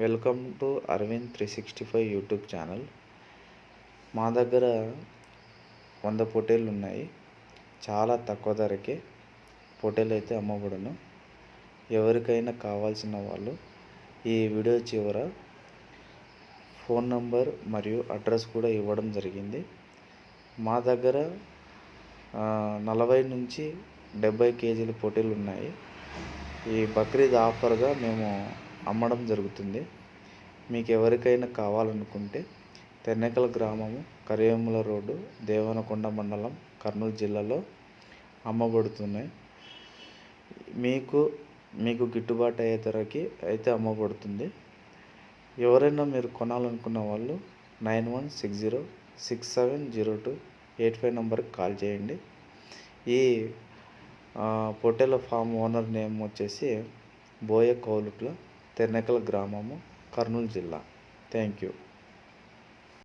Welcome to Arvind three sixty five YouTube channel. మా దగ్గర వంద పొటేలు ఉన్నాయి. చాలా తక్కువ ధరకే పొటేలు అయితే అమ్మబడును. ఎవరికైనా కావాల్సిన వాళ్ళు ఈ వీడియో చివర ఫోన్ నంబర్ మరియు అడ్రస్ కూడా ఇవ్వడం జరిగింది. మా దగ్గర నలభై నుంచి డెబ్బై కేజీల పొటీలు ఉన్నాయి. ఈ బక్రీద్ ఆఫర్గా మేము అమ్మడం జరుగుతుంది. మీకు ఎవరికైనా కావాలనుకుంటే తెన్నెకల గ్రామము కరివేముల రోడ్డు దేవనకొండ మండలం కర్నూలు జిల్లాలో అమ్మబడుతున్నాయి. మీకు మీకు గిట్టుబాటు అయ్యే ధరకి అయితే అమ్మబడుతుంది. ఎవరైనా మీరు కొనాలనుకున్న వాళ్ళు nine one six zero six seven zero two eight five నెంబర్కి కాల్ చేయండి. ఈ పోటేల పొట్టేల ఫామ్ ఓనర్ నేమ్ వచ్చేసి బోయ కౌలుట్ల. తెన్నెకల గ్రామము కర్నూలు జిల్లా. Thank you